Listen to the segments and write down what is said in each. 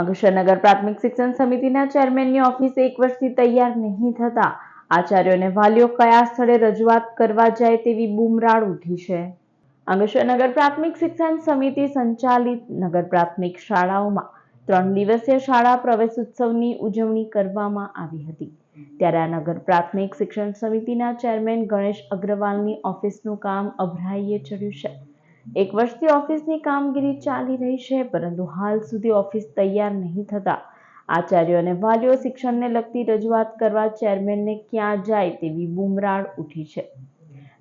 અંકલેશ્વરનગર પ્રાથમિક શિક્ષણ સમિતિના ચેરમેનની ઓફિસ એક વર્ષથી તૈયાર નહીં થતા આચાર્યોને વાલીઓ કયા સ્થળે રજૂઆત કરવા જાય તેવી બૂમરાળ ઉઠી છે. અંકલેશ્વરનગર પ્રાથમિક શિક્ષણ સમિતિ સંચાલિત નગર પ્રાથમિક શાળાઓમાં ત્રણ દિવસીય શાળા પ્રવેશ ઉત્સવની ઉજવણી કરવામાં આવી હતી. ત્યારે આ નગર પ્રાથમિક શિક્ષણ સમિતિના ચેરમેન ગણેશ અગ્રવાલની ઓફિસનું કામ અભરાઈએ ચડ્યું છે. એક વર્ષથી ઓફિસની કામગીરી ચાલી રહી છે, પરંતુ હાલ સુધી ઓફિસ તૈયાર નહીં થતા. આચાર્યો અને વાલીઓ શિક્ષણને લગતી રજૂઆત કરવા ચેરમેનને ક્યાં જાય તેવી બૂમરાળ ઉઠી છે.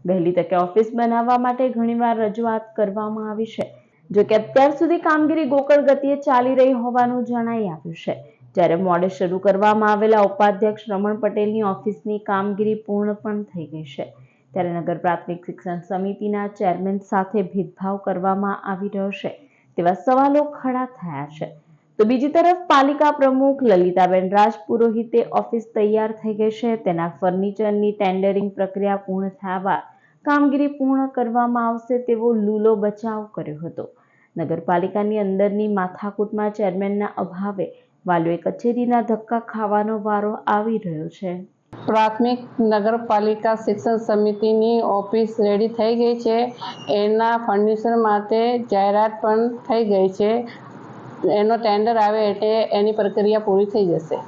વહેલી તકે ઓફિસ બનાવવા માટે ઘણીવાર રજૂઆત કરવામાં આવી છે, જો કે અત્યાર સુધી કામગીરી ગોકળ ગતિએ ચાલી રહી હોવાનું જણાઈ આવ્યું છે. જ્યારે મોડે શરૂ કરવામાં આવેલા ઉપાધ્યક્ષ રમણ પટેલની ઓફિસની કામગીરી પૂર્ણ પણ થઈ ગઈ છે. ત્યારે નગર પ્રાથમિક શિક્ષણ સમિતિના ચેરમેન સાથે ભેદભાવ કરવામાં આવી રહ્યો છે. તેવા સવાલો ખડા થયા છે. તો બીજી તરફ પાલિકા પ્રમુખ લલિતાબેન રાજપુરોહિતે ઓફિસ તૈયાર થઈ ગઈ છે. તેના ફર્નિચરની ટેન્ડરિંગ પ્રક્રિયા પૂર્ણ થયા બાદ કામગીરી પૂર્ણ કરવામાં આવશે તેવો લૂલો બચાવ કર્યો હતો. નગરપાલિકાની અંદરની માથાકૂટમાં ચેરમેનના અભાવે વાલીઓએ કચેરીના ધક્કા ખાવાનો વારો આવી રહ્યો છે. પ્રાથમિક નગરપાલિકા શિક્ષણ સમિતિની ઓફિસ રેડી થઈ ગઈ છે. એના ફર્નિચર માટે જાહેરાત પણ થઈ ગઈ છે. એનો ટેન્ડર આવે એટલે એની પ્રક્રિયા પૂરી થઈ જશે.